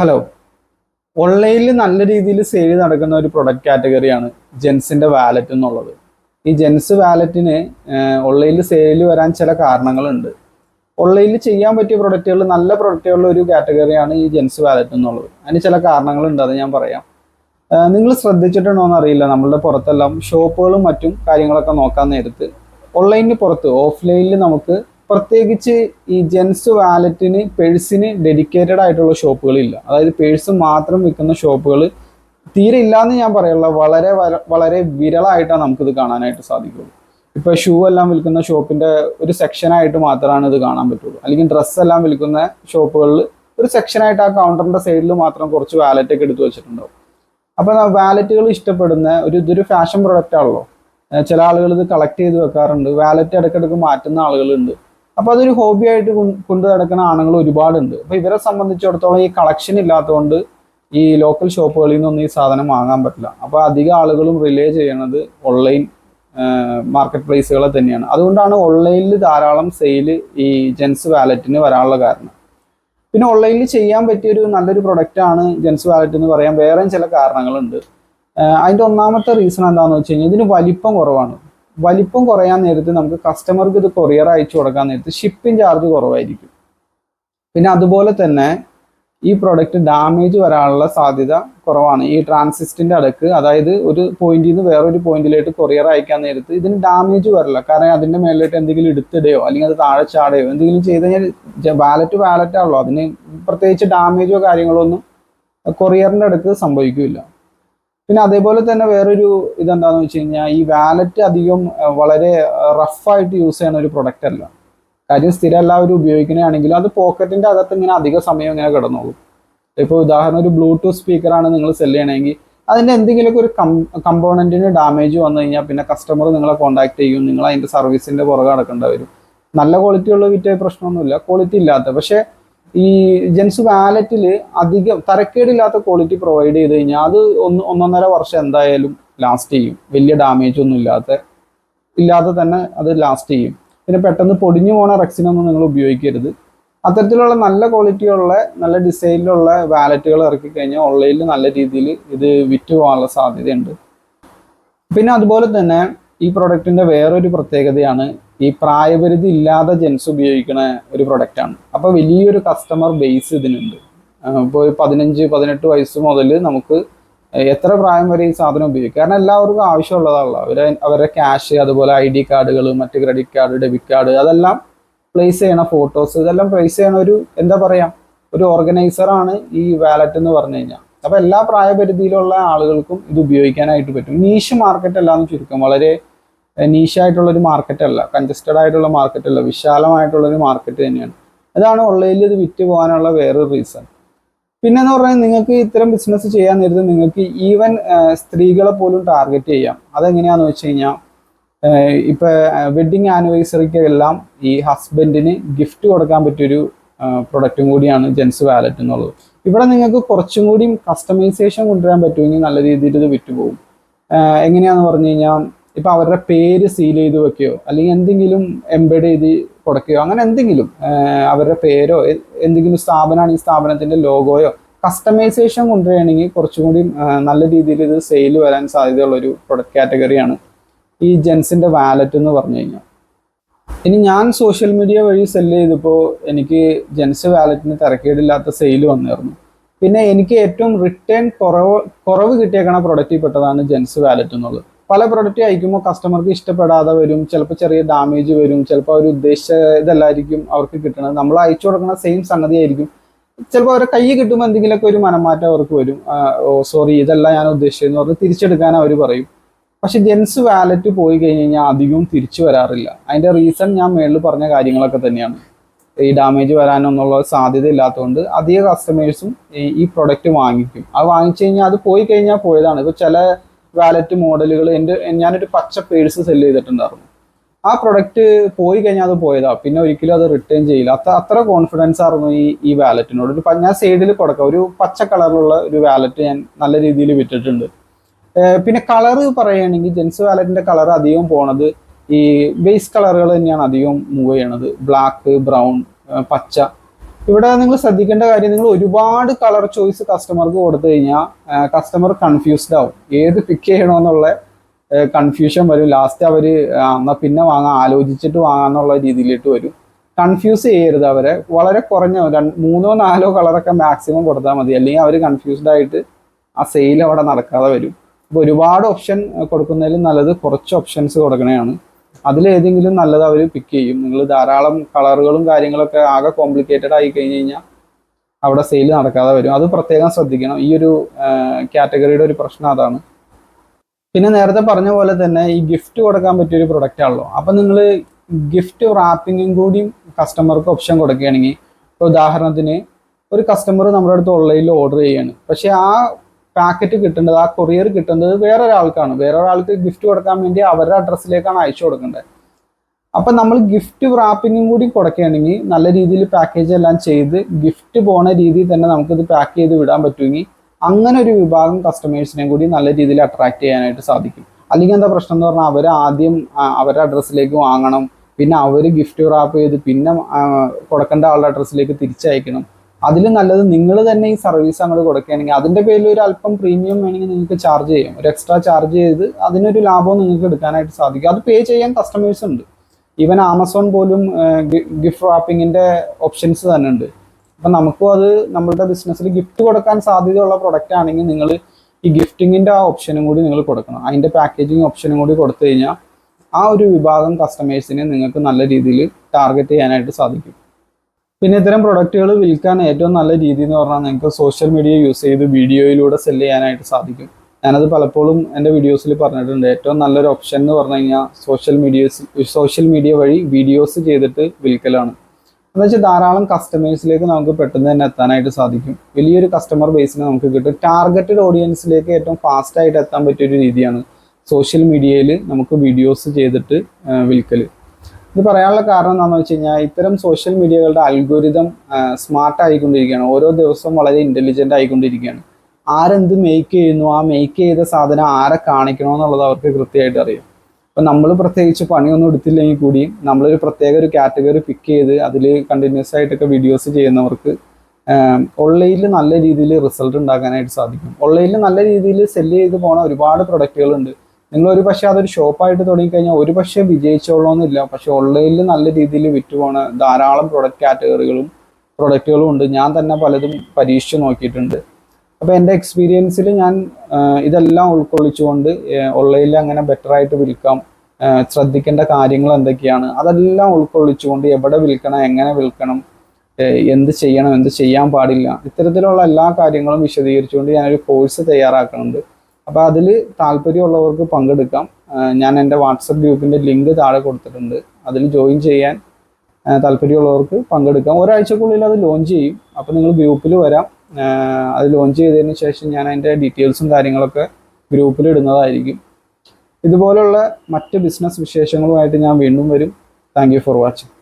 Hello ഓൺലൈനിൽ നല്ല രീതിയിൽ സെയിൽ നടക്കുന്ന ഒരു പ്രൊഡക്റ്റ് കാറ്റഗറിയാണ് ജെൻസിന്റെ വാലറ്റ് എന്നുള്ളത്. ഈ ജെൻസ് വാലറ്റിന് ഓൺലൈനിൽ സെയിൽ വരാൻ ചില കാരണങ്ങളുണ്ട്. ഓൺലൈനിൽ ചെയ്യാൻ പറ്റിയ പ്രൊഡക്റ്റുകൾ നല്ല പ്രൊഡക്റ്റുകളുടെ ഒരു കാറ്റഗറിയാണ് ഈ ജെൻസ് വാലറ്റ് എന്നുള്ളത്. അതിന് ചില കാരണങ്ങളുണ്ട് അത് ഞാൻ പറയാം. നിങ്ങൾ ശ്രദ്ധിച്ചിട്ടുണ്ടോ എന്നറിയില്ല നമ്മളുടെ പുറത്തെല്ലാം ഷോപ്പുകളും മറ്റും കാര്യങ്ങളൊക്കെ നോക്കാൻ നേരത്ത്. ഓൺലൈനിന് പുറത്ത് ഓഫ്ലൈനിൽ നമുക്ക് പ്രത്യേകിച്ച് ഈ ജെൻസ് വാലറ്റിന് പേഴ്സിന് ഡെഡിക്കേറ്റഡ് ആയിട്ടുള്ള ഷോപ്പുകളില്ല അതായത് പേഴ്സ് മാത്രം വിൽക്കുന്ന ഷോപ്പുകൾ തീരെ ഇല്ലാന്ന് ഞാൻ പറയുള്ള വളരെ വളരെ വിരളായിട്ടാണ് നമുക്കിത് കാണാനായിട്ട് സാധിക്കുള്ളൂ ഇപ്പൊ ഷൂ എല്ലാം വിൽക്കുന്ന ഷോപ്പിന്റെ ഒരു സെക്ഷനായിട്ട് മാത്രമാണ് ഇത് കാണാൻ പറ്റുള്ളൂ. അല്ലെങ്കിൽ ഡ്രസ്സ് എല്ലാം വിൽക്കുന്ന ഷോപ്പുകളിൽ ഒരു സെക്ഷനായിട്ട് ആ കൗണ്ടറിന്റെ സൈഡിൽ മാത്രം കുറച്ച് വാലറ്റ് ഒക്കെ എടുത്തു വെച്ചിട്ടുണ്ടാവും. അപ്പൊ വാലറ്റുകൾ ഇഷ്ടപ്പെടുന്ന ഒരു ഇതൊരു ഫാഷൻ പ്രൊഡക്റ്റ് ആണല്ലോ. ചില ആളുകൾ ഇത് കളക്ട് ചെയ്ത് വെക്കാറുണ്ട്. വാലറ്റ് ഇടയ്ക്കിടയ്ക്ക് മാറ്റുന്ന ആളുകളുണ്ട്. അപ്പൊ അതൊരു ഹോബി ആയിട്ട് കൊണ്ടു നടക്കുന്ന ആണുങ്ങൾ ഒരുപാടുണ്ട്. അപ്പൊ ഇവരെ സംബന്ധിച്ചിടത്തോളം ഈ കളക്ഷൻ ഇല്ലാത്തതുകൊണ്ട് ഈ ലോക്കൽ ഷോപ്പുകളിൽ നിന്നൊന്നും ഈ സാധനം വാങ്ങാൻ പറ്റില്ല. അപ്പൊ അധികം ആളുകളും റിലേ ചെയ്യണത് ഓൺലൈൻ മാർക്കറ്റ് പ്ലേസുകളെ തന്നെയാണ്. അതുകൊണ്ടാണ് ഓൺലൈനിൽ ധാരാളം സെയിൽ ഈ ജെൻസ് വാലറ്റിന് വരാനുള്ള കാരണം. പിന്നെ ഓൺലൈനിൽ ചെയ്യാൻ പറ്റിയ ഒരു നല്ലൊരു ആണ് ജെൻസ് വാലറ്റ് എന്ന് പറയാൻ വേറെയും ചില കാരണങ്ങളുണ്ട്. അതിന്റെ ഒന്നാമത്തെ റീസൺ എന്താണെന്ന് വെച്ച് കഴിഞ്ഞാൽ ഇതിന് വലിപ്പം കുറവാണ്. വലിപ്പം കുറയാൻ നേരത്ത് നമുക്ക് കസ്റ്റമർക്ക് ഇത് കൊറിയർ അയച്ചു കൊടുക്കാൻ നേരത്ത് ഷിപ്പിംഗ് ചാർജ് കുറവായിരിക്കും. പിന്നെ അതുപോലെ തന്നെ ഈ പ്രൊഡക്റ്റ് ഡാമേജ് വരാനുള്ള സാധ്യത കുറവാണ്. ഈ ട്രാൻസിസ്റ്റിന്റെ അടക്ക് അതായത് ഒരു പോയിന്റിൽ നിന്ന് വേറൊരു പോയിന്റിലേക്ക് കൊറിയർ അയക്കാൻ നേരത്ത് ഇതിന് ഡാമേജ് വരില്ല. കാരണം അതിന്റെ മേളിലോട്ട് എന്തെങ്കിലും എടുത്തിടുകയോ അല്ലെങ്കിൽ അത് താഴെ ചാടയോ എന്തെങ്കിലും ചെയ്ത് കഴിഞ്ഞാൽ വാലറ്റ് വാലറ്റാണല്ലോ അതിന് പ്രത്യേകിച്ച് ഡാമേജോ കാര്യങ്ങളോ ഒന്നും കൊറിയറിന്റെ അടുക്ക് സംഭവിക്കില്ല. പിന്നെ അതേപോലെ തന്നെ വേറൊരു ഇതെന്താന്ന് വെച്ച് കഴിഞ്ഞാൽ ഈ വാലറ്റ് അധികം വളരെ റഫായിട്ട് യൂസ് ചെയ്യുന്ന ഒരു പ്രൊഡക്റ്റ് അല്ല. കാര്യം സ്ഥിരം എല്ലാവരും ഉപയോഗിക്കുന്നതാണെങ്കിലും അത് പോക്കറ്റിന്റെ അകത്ത് ഇങ്ങനെ അധിക സമയം ഇങ്ങനെ കിടന്നോളും. ഇപ്പോൾ ഉദാഹരണം ഒരു ബ്ലൂടൂത്ത് സ്പീക്കറാണ് നിങ്ങൾ സെൽ ചെയ്യണമെങ്കിൽ അതിന്റെ എന്തെങ്കിലുമൊക്കെ ഒരു കമ്പോണന്റിന് ഡാമേജ് വന്നു കഴിഞ്ഞാൽ പിന്നെ കസ്റ്റമർ നിങ്ങളെ കോൺടാക്ട് ചെയ്യും നിങ്ങൾ അതിന്റെ സർവീസിന്റെ പുറകെ നടക്കേണ്ടി വരും. നല്ല ക്വാളിറ്റി ഉള്ള വിറ്റ പ്രശ്നമൊന്നുമില്ല ക്വാളിറ്റി ഇല്ലാത്ത. പക്ഷെ ഈ ജെൻസ് വാലറ്റിൽ അധികം തരക്കേടില്ലാത്ത ക്വാളിറ്റി പ്രൊവൈഡ് ചെയ്ത് കഴിഞ്ഞാൽ അത് ഒന്ന് ഒന്നൊന്നര വർഷം എന്തായാലും ലാസ്റ്റ് ചെയ്യും. വലിയ ഡാമേജ് ഒന്നും ഇല്ലാത്ത ഇല്ലാതെ തന്നെ അത് ലാസ്റ്റ് ചെയ്യും. പിന്നെ പെട്ടെന്ന് പൊടിഞ്ഞു പോണ റെക്സിനൊന്നും നിങ്ങൾ ഉപയോഗിക്കരുത്. അത്തരത്തിലുള്ള നല്ല ക്വാളിറ്റിയുള്ള നല്ല ഡിസൈനിലുള്ള വാലറ്റുകൾ ഇറക്കി കഴിഞ്ഞാൽ ഓൺലൈനിൽ നല്ല രീതിയിൽ ഇത് വിറ്റ് പോകാനുള്ള സാധ്യതയുണ്ട്. പിന്നെ അതുപോലെ തന്നെ ഈ പ്രൊഡക്റ്റിന്റെ വേറൊരു പ്രത്യേകതയാണ് ഈ പ്രായപരിധി ഇല്ലാതെ ജെൻസ് ഉപയോഗിക്കുന്ന ഒരു പ്രൊഡക്റ്റാണ് ആണ് അപ്പൊ വലിയൊരു കസ്റ്റമർ ബേസ് ഇതിനുണ്ട്. ഇപ്പോൾ പതിനഞ്ച് പതിനെട്ട് വയസ്സ് മുതൽ നമുക്ക് എത്ര പ്രായം വരെ ഈ സാധനം ഉപയോഗിക്കും? കാരണം എല്ലാവർക്കും ആവശ്യമുള്ളതാണല്ലോ. അവരെ അവരുടെ ക്യാഷ് അതുപോലെ ഐ ഡി കാർഡുകൾ മറ്റ് ക്രെഡിറ്റ് കാർഡ് ഡെബിറ്റ് കാർഡ് അതെല്ലാം പ്ലേസ് ചെയ്യണ ഫോട്ടോസ് ഇതെല്ലാം പ്ലേസ് ചെയ്യണ ഒരു എന്താ പറയാ ഒരു ഓർഗനൈസറാണ് ഈ വാലറ്റ് എന്ന് പറഞ്ഞു കഴിഞ്ഞാൽ അപ്പൊ എല്ലാ പ്രായപരിധിയിലുള്ള ആളുകൾക്കും ഇത് ഉപയോഗിക്കാനായിട്ട് പറ്റും. നീഷ് മാർക്കറ്റ് അല്ലാന്ന് ചുരുക്കം. വളരെ നീഷായിട്ടുള്ള ഒരു മാർക്കറ്റ് അല്ല കൺജസ്റ്റഡ് ആയിട്ടുള്ള മാർക്കറ്റ് അല്ല വിശാലമായിട്ടുള്ള ഒരു മാർക്കറ്റ് തന്നെയാണ്. അതാണ് ഓൺലൈനിൽ ഇത് വിറ്റ് പോകാനുള്ള വേറൊരു റീസൺ പിന്നെ എന്ന് പറഞ്ഞാൽ നിങ്ങൾക്ക് ഇത്തരം ബിസിനസ് ചെയ്യാൻ നേരത്തെ നിങ്ങൾക്ക് ഈവൻ സ്ത്രീകളെ പോലും ടാർഗറ്റ് ചെയ്യാം. അതെങ്ങനെയാന്ന് വെച്ച് കഴിഞ്ഞാൽ ഇപ്പൊ വെഡിങ് ആനിവേഴ്സറിക്ക് എല്ലാം ഈ ഹസ്ബൻഡിന് ഗിഫ്റ്റ് കൊടുക്കാൻ പറ്റിയൊരു പ്രൊഡക്റ്റും കൂടിയാണ് ജെൻസ് വാലറ്റ് എന്നുള്ളത്. ഇവിടെ നിങ്ങൾക്ക് കുറച്ചും കൂടി കസ്റ്റമൈസേഷൻ കൊണ്ടുവരാൻ പറ്റുമെങ്കിൽ നല്ല രീതിയിൽ ഇത് വിറ്റുപോകും എങ്ങനെയാന്ന് പറഞ്ഞു കഴിഞ്ഞാൽ ഇപ്പൊ അവരുടെ പേര് സീൽ ചെയ്ത് വെക്കുകയോ അല്ലെങ്കിൽ എന്തെങ്കിലും എംബേഡ് ചെയ്ത് കൊടുക്കുകയോ അങ്ങനെ എന്തെങ്കിലും അവരുടെ പേരോ എന്തെങ്കിലും എന്തെങ്കിലും ഈ സ്ഥാപനത്തിന്റെ ലോഗോയോ കസ്റ്റമൈസേഷൻ കൊണ്ടുവരികയാണെങ്കിൽ കുറച്ചും കൂടി നല്ല രീതിയിൽ ഇത് സെയിൽ വരാൻ സാധ്യതയുള്ള ഒരു പ്രൊഡക്റ്റ് കാറ്റഗറിയാണ് ഈ ജെൻസിന്റെ വാലറ്റ് എന്ന് പറഞ്ഞു കഴിഞ്ഞാൽ. ഇനി ഞാൻ സോഷ്യൽ മീഡിയ വഴി സെൽ ചെയ്തപ്പോൾ എനിക്ക് ജെൻസ് വാലറ്റിന് തിരക്കേടില്ലാത്ത സെയിൽ വന്നിരുന്നു. പിന്നെ എനിക്ക് ഏറ്റവും റിട്ടേൺ കുറവ് കുറവ് കിട്ടിയേക്കണ പ്രൊഡക്റ്റിൽ പെട്ടതാണ് ജെൻസ് വാലറ്റ് എന്നുള്ളത്. പല പ്രൊഡക്റ്റ് അയക്കുമ്പോൾ കസ്റ്റമർക്ക് ഇഷ്ടപ്പെടാതെ വരും ചിലപ്പോൾ ചെറിയ ഡാമേജ് വരും ചിലപ്പോൾ അവർ ഉദ്ദേശിച്ച ഇതല്ലായിരിക്കും അവർക്ക് കിട്ടണത്. നമ്മൾ അയച്ചു കൊടുക്കുന്ന സെയിം സംഗതി ആയിരിക്കും. ചിലപ്പോൾ അവരെ കൈ കിട്ടുമ്പോൾ എന്തെങ്കിലുമൊക്കെ ഒരു മനമാറ്റം അവർക്ക് വരും. ഓ സോറി ഇതല്ല ഞാൻ ഉദ്ദേശിച്ചതെന്ന് പറഞ്ഞ് തിരിച്ചെടുക്കാൻ അവർ പറയും. പക്ഷെ ജെൻസ് വാലറ്റ് പോയി കഴിഞ്ഞ് കഴിഞ്ഞാൽ അധികവും തിരിച്ചു വരാറില്ല. അതിന്റെ റീസൺ ഞാൻ മേളിൽ പറഞ്ഞ കാര്യങ്ങളൊക്കെ തന്നെയാണ്. ഈ ഡാമേജ് വരാനൊന്നുള്ള സാധ്യത ഇല്ലാത്തതുകൊണ്ട് അധിക കസ്റ്റമേഴ്സും ഈ പ്രൊഡക്റ്റ് വാങ്ങിക്കും. അത് വാങ്ങിച്ചു കഴിഞ്ഞാൽ അത് പോയി കഴിഞ്ഞാൽ പോയതാണ്. ഇപ്പോൾ ചില വാലറ്റ് മോഡലുകൾ എന്റെ ഞാനൊരു പച്ച പേഴ്സ് സെൽ ചെയ്തിട്ടുണ്ടായിരുന്നു. ആ പ്രൊഡക്റ്റ് പോയി കഴിഞ്ഞാൽ അത് പോയതാ. പിന്നെ ഒരിക്കലും അത് റിട്ടേൺ ചെയ്യില്ല. അത്ര അത്ര കോൺഫിഡൻസ് ആയിരുന്നു ഈ ഈ വാലറ്റിനോട് ഒരു ഞാൻ സൈഡിൽ കൊടുക്കാം. ഒരു പച്ച കളറിലുള്ള ഒരു വാലറ്റ് ഞാൻ നല്ല രീതിയിൽ വിറ്റിട്ടുണ്ട്. പിന്നെ കളർ പറയുകയാണെങ്കിൽ ജെൻസ് വാലറ്റിന്റെ കളർ അധികം പോണത് ഈ ബേസ് കളറുകൾ തന്നെയാണ് അധികം മൂവ് ചെയ്യണത്. ബ്ലാക്ക് ബ്രൗൺ പച്ച. ഇവിടെ നിങ്ങൾ ശ്രദ്ധിക്കേണ്ട കാര്യം നിങ്ങൾ ഒരുപാട് കളർ ചോയ്സ് കസ്റ്റമർക്ക് കൊടുത്തു കഴിഞ്ഞാൽ കസ്റ്റമർ കൺഫ്യൂസ്ഡ് ആവും. ഏത് പിക്ക് ചെയ്യണമെന്നുള്ള കൺഫ്യൂഷൻ വരും. ലാസ്റ്റ് അവർ എന്നാൽ പിന്നെ വാങ്ങാൻ ആലോചിച്ചിട്ട് വാങ്ങാന്നുള്ള രീതിയിലിട്ട് വരും. കൺഫ്യൂസ് ചെയ്യരുത് അവരെ. വളരെ കുറഞ്ഞ മൂന്നോ നാലോ കളറൊക്കെ മാക്സിമം കൊടുത്താൽ മതി. അല്ലെങ്കിൽ അവർ കൺഫ്യൂസ്ഡ് ആയിട്ട് ആ സെയിൽ അവിടെ നടക്കാതെ വരും. അപ്പോൾ ഒരുപാട് ഓപ്ഷൻ കൊടുക്കുന്നതിലും നല്ലത് കുറച്ച് ഓപ്ഷൻസ് കൊടുക്കണതാണ് അതിലേതെങ്കിലും നല്ലത് അവർ പിക്ക് ചെയ്യും. നിങ്ങൾ ധാരാളം കളറുകളും കാര്യങ്ങളൊക്കെ ആകെ കോംപ്ലിക്കേറ്റഡ് ആയി കഴിഞ്ഞ് കഴിഞ്ഞാൽ അവിടെ സെയിൽ നടക്കാതെ വരും. അത് പ്രത്യേകം ശ്രദ്ധിക്കണം. ഈ ഒരു കാറ്റഗറിയുടെ ഒരു പ്രശ്നം അതാണ്. പിന്നെ നേരത്തെ പറഞ്ഞ പോലെ തന്നെ ഈ ഗിഫ്റ്റ് കൊടുക്കാൻ പറ്റിയ ഒരു പ്രൊഡക്റ്റ് ആണല്ലോ. അപ്പം നിങ്ങൾ ഗിഫ്റ്റ് റാപ്പിങ്ങും കൂടിയും കസ്റ്റമർക്ക് ഓപ്ഷൻ കൊടുക്കുകയാണെങ്കിൽ ഇപ്പോൾ ഉദാഹരണത്തിന് ഒരു കസ്റ്റമർ നമ്മുടെ അടുത്ത് ഓൺലൈനിൽ ഓർഡർ ചെയ്യാണ് പക്ഷേ ആ പാക്കറ്റ് കിട്ടേണ്ടത് ആ കൊറിയർ കിട്ടുന്നത് വേറൊരാൾക്കാണ്. വേറൊരാൾക്ക് ഗിഫ്റ്റ് കൊടുക്കാൻ വേണ്ടി അവരുടെ അഡ്രസ്സിലേക്കാണ് അയച്ചു കൊടുക്കേണ്ടത്. അപ്പം നമ്മൾ ഗിഫ്റ്റ് റാപ്പിങ്ങും കൂടി കൊടുക്കുകയാണെങ്കിൽ നല്ല രീതിയിൽ പാക്കേജ് എല്ലാം ചെയ്ത് ഗിഫ്റ്റ് പോണ രീതിയിൽ തന്നെ നമുക്കിത് പാക്ക് ചെയ്ത് വിടാൻ പറ്റുമെങ്കിൽ അങ്ങനെ ഒരു വിഭാഗം കസ്റ്റമേഴ്സിനെ കൂടി നല്ല രീതിയിൽ അട്രാക്ട് ചെയ്യാനായിട്ട് സാധിക്കും. അല്ലെങ്കിൽ എന്താ പ്രശ്നം എന്ന് പറഞ്ഞാൽ അവർ ആദ്യം അവരുടെ അഡ്രസ്സിലേക്ക് വാങ്ങണം. പിന്നെ അവർ ഗിഫ്റ്റ് റാപ്പ് ചെയ്ത് പിന്നെ കൊടുക്കേണ്ട ആളുടെ അഡ്രസ്സിലേക്ക് തിരിച്ചയക്കണം. അതിൽ നല്ലത് നിങ്ങൾ തന്നെ ഈ സർവീസ് അങ്ങോട്ട് കൊടുക്കുകയാണെങ്കിൽ അതിന്റെ പേരിൽ ഒരു അല്പം പ്രീമിയം വേണമെങ്കിൽ നിങ്ങൾക്ക് ചാർജ് ചെയ്യാം. ഒരു എക്സ്ട്രാ ചാർജ് ചെയ്ത് അതിനൊരു ലാഭം നിങ്ങൾക്ക് എടുക്കാനായിട്ട് സാധിക്കും. അത് പേ ചെയ്യാൻ കസ്റ്റമേഴ്സ് ഉണ്ട്. ഈവൻ ആമസോൺ പോലും ഗിഫ്റ്റ് റാപ്പിങ്ങിന്റെ ഓപ്ഷൻസ് തന്നെ ഉണ്ട്. അപ്പം നമുക്കും അത് നമ്മളുടെ ബിസിനസ്സിൽ ഗിഫ്റ്റ് കൊടുക്കാൻ സാധ്യതയുള്ള പ്രൊഡക്റ്റ് ആണെങ്കിൽ നിങ്ങൾ ഈ ഗിഫ്റ്റിങ്ങിന്റെ ആ ഓപ്ഷനും കൂടി നിങ്ങൾ കൊടുക്കണം. അതിന്റെ പാക്കേജിങ് ഓപ്ഷനും കൂടി കൊടുത്തു കഴിഞ്ഞാൽ ആ ഒരു വിഭാഗം കസ്റ്റമേഴ്സിനെ നിങ്ങൾക്ക് നല്ല രീതിയിൽ ടാർഗറ്റ് ചെയ്യാനായിട്ട് സാധിക്കും. പിന്നെ ഇത്തരം പ്രൊഡക്റ്റുകൾ വിൽക്കാൻ ഏറ്റവും നല്ല രീതി എന്ന് പറഞ്ഞാൽ നിങ്ങൾക്ക് സോഷ്യൽ മീഡിയ യൂസ് ചെയ്ത് വീഡിയോയിലൂടെ സെൽ ചെയ്യാനായിട്ട് സാധിക്കും. ഞാനത് പലപ്പോഴും എന്റെ വീഡിയോസിൽ പറഞ്ഞിട്ടുണ്ട്. ഏറ്റവും നല്ലൊരു ഓപ്ഷൻ എന്ന് പറഞ്ഞു കഴിഞ്ഞാൽ സോഷ്യൽ മീഡിയസ് സോഷ്യൽ മീഡിയ വഴി വീഡിയോസ് ചെയ്തിട്ട് വിൽക്കലാണ്. എന്ന് വെച്ചാൽ ധാരാളം കസ്റ്റമേഴ്സിലേക്ക് നമുക്ക് പെട്ടെന്ന് തന്നെ എത്താനായിട്ട് സാധിക്കും. വലിയൊരു കസ്റ്റമർ ബേസിനെ നമുക്ക് കിട്ടും. ടാർഗറ്റഡ് ഓഡിയൻസിലേക്ക് ഏറ്റവും ഫാസ്റ്റായിട്ട് എത്താൻ പറ്റിയൊരു രീതിയാണ് സോഷ്യൽ മീഡിയയിൽ നമുക്ക് വീഡിയോസ് ചെയ്തിട്ട് വിൽക്കൽ ഇത് പറയാനുള്ള കാരണം എന്താണെന്ന് വെച്ച് കഴിഞ്ഞാൽ ഇത്തരം സോഷ്യൽ മീഡിയകളുടെ അൽഗോരിതം സ്മാർട്ട് ആയിക്കൊണ്ടിരിക്കുകയാണ്. ഓരോ ദിവസവും വളരെ ഇന്റലിജന്റ് ആയിക്കൊണ്ടിരിക്കുകയാണ്. ആരെന്ത് മേക്ക് ചെയ്യുന്നു? ആ മേക്ക് ചെയ്ത സാധനം ആരെ കാണിക്കണോ എന്നുള്ളത് അവർക്ക് കൃത്യമായിട്ട് അറിയാം. അപ്പം നമ്മൾ പ്രത്യേകിച്ച് പണിയൊന്നും എടുത്തില്ലെങ്കിൽ കൂടി നമ്മളൊരു പ്രത്യേക ഒരു കാറ്റഗറി പിക്ക് ചെയ്ത് അതിൽ കണ്ടിന്യൂസ് ആയിട്ടൊക്കെ വീഡിയോസ് ചെയ്യുന്നവർക്ക് ഓൺലൈനിൽ നല്ല രീതിയിൽ റിസൾട്ട് ഉണ്ടാക്കാനായിട്ട് സാധിക്കും. ഓൺലൈനിൽ നല്ല രീതിയിൽ സെല്ല് ചെയ്ത് പോണ ഒരുപാട് പ്രൊഡക്റ്റുകളുണ്ട് നിങ്ങൾ ഒരു പക്ഷേ അതൊരു ഷോപ്പായിട്ട് തുടങ്ങിക്കഴിഞ്ഞാൽ ഒരു പക്ഷേ വിജയിച്ചോളണമെന്നില്ല പക്ഷെ ഓൺലൈനിൽ നല്ല രീതിയിൽ വിറ്റുപോണ. ധാരാളം പ്രൊഡക്റ്റ് കാറ്റഗറികളും പ്രൊഡക്റ്റുകളും ഉണ്ട്. ഞാൻ തന്നെ പലതും പരീക്ഷിച്ച് നോക്കിയിട്ടുണ്ട്. അപ്പോൾ എന്റെ എക്സ്പീരിയൻസിൽ ഞാൻ ഇതെല്ലാം ഉൾക്കൊള്ളിച്ചുകൊണ്ട് ഓൺലൈനിൽ അങ്ങനെ ബെറ്റർ ആയിട്ട് വിൽക്കാം. ശ്രദ്ധിക്കേണ്ട കാര്യങ്ങൾ എന്തൊക്കെയാണ്? അതെല്ലാം ഉൾക്കൊള്ളിച്ചുകൊണ്ട് എവിടെ വിൽക്കണം എങ്ങനെ വിൽക്കണം എന്ത് ചെയ്യണം എന്ത് ചെയ്യാൻ പാടില്ല. ഇത്തരത്തിലുള്ള എല്ലാ കാര്യങ്ങളും വിശദീകരിച്ചുകൊണ്ട് ഞാനൊരു കോഴ്സ് തയ്യാറാക്കുന്നുണ്ട്. അപ്പോൾ അതിൽ താല്പര്യമുള്ളവർക്ക് പങ്കെടുക്കാം. ഞാൻ എന്റെ വാട്സപ്പ് ഗ്രൂപ്പിന്റെ ലിങ്ക് താഴെ കൊടുത്തിട്ടുണ്ട്. അതിൽ ജോയിൻ ചെയ്യാൻ താല്പര്യമുള്ളവർക്ക് പങ്കെടുക്കാം. ഒരാഴ്ചക്കുള്ളിൽ അത് ലോഞ്ച് ചെയ്യും. അപ്പോൾ നിങ്ങൾ ഗ്രൂപ്പിൽ വരാം. അത് ലോഞ്ച് ചെയ്തതിന് ശേഷം ഞാൻ അതിന്റെ ഡീറ്റെയിൽസും കാര്യങ്ങളൊക്കെ ഗ്രൂപ്പിൽ ഇടുന്നതായിരിക്കും. ഇതുപോലുള്ള മറ്റ് ബിസിനസ് വിശേഷങ്ങളുമായിട്ട് ഞാൻ വീണ്ടും വരും. Thank for watching.